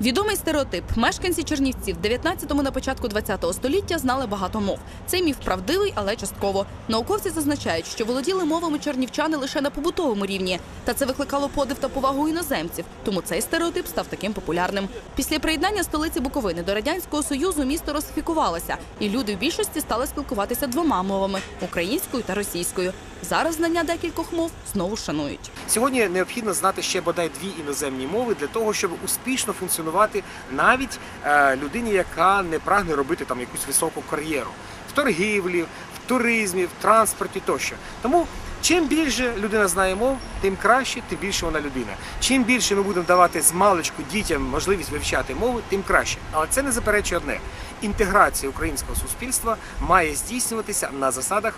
Відомий стереотип. Мешканці Чернівців 19-му на початку 20-го століття знали багато мов. Цей міф правдивий, але частково. Науковці зазначають, що володіли мовами чернівчани лише на побутовому рівні. Та це викликало подив та повагу іноземців. Тому цей стереотип став таким популярним. Після приєднання столиці Буковини до радянського союзу місто розфікувалося, і люди в більшості стали спілкуватися двома мовами українською та російською. Зараз знання декількох мов знову шанують. Сьогодні необхідно знати ще бодай дві іноземні мови для того, щоб успішно функціонувати навіть е, людині, яка не прагне робити там якусь високу кар'єру в торгівлі, в туризмі, в транспорті тощо. Тому чим більше людина знає мов, тим краще, тим більше вона людина. Чим більше ми будемо давати з маличку дітям можливість вивчати мови, тим краще. Але це не заперечує одне: інтеграція українського суспільства має здійснюватися на засадах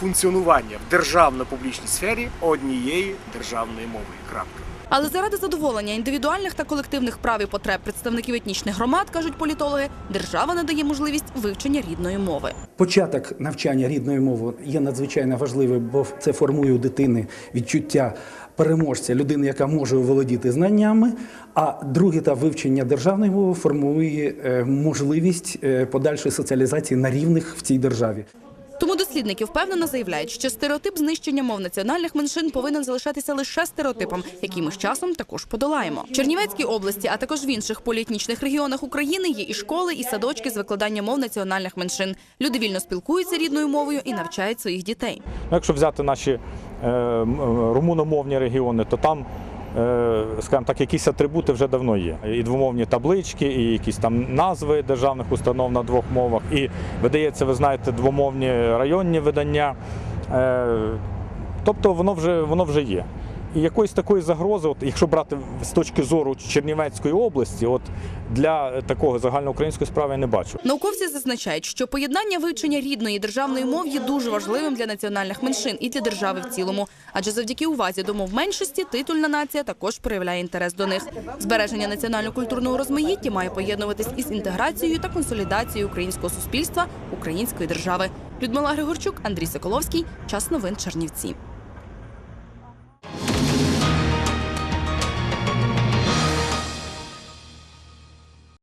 функціонування в державно-публічній сфері однієї державної мови. Крапка. Але заради задоволення індивідуальних та колективних прав і потреб представників етнічних громад, кажуть політологи, держава надає можливість вивчення рідної мови. Початок навчання рідної мови є надзвичайно важливим, бо це формує у дитини відчуття переможця, людини, яка може володіти знаннями. А другий етап вивчення державної мови формує е, можливість е, подальшої соціалізації на рівних в цій державі. Дослідники впевнено заявляють, що стереотип знищення мов національних меншин повинен залишатися лише стереотипом, який ми з часом також подолаємо. В Чернівецькій області, а також в інших поліетнічних регіонах України є і школи, і садочки з викладання мов національних меншин. Люди вільно спілкуються рідною мовою і навчають своїх дітей. Ну, Якщо взяти наші е, румуномовні регіони, то там, е, скажімо так, якісь атрибути вже давно є. І двомовні таблички, і якісь там назви державних установ на двох мовах. І видається, ви знаєте, двомовні районні видання. Е, тобто воно вже, воно вже є. Якоїсь такої загрози, от якщо брати з точки зору Чернівецької області, от для такого загальноукраїнської справи я не бачу. Науковці зазначають, що поєднання вивчення рідної державної мов є дуже важливим для національних меншин і для держави в цілому. Адже завдяки увазі до мов меншості титульна нація також проявляє інтерес до них. Збереження національно-культурного розмаїття має поєднуватись із інтеграцією та консолідацією українського суспільства, української держави. Людмила Григорчук, Андрій Соколовський. Час новин Чернівці.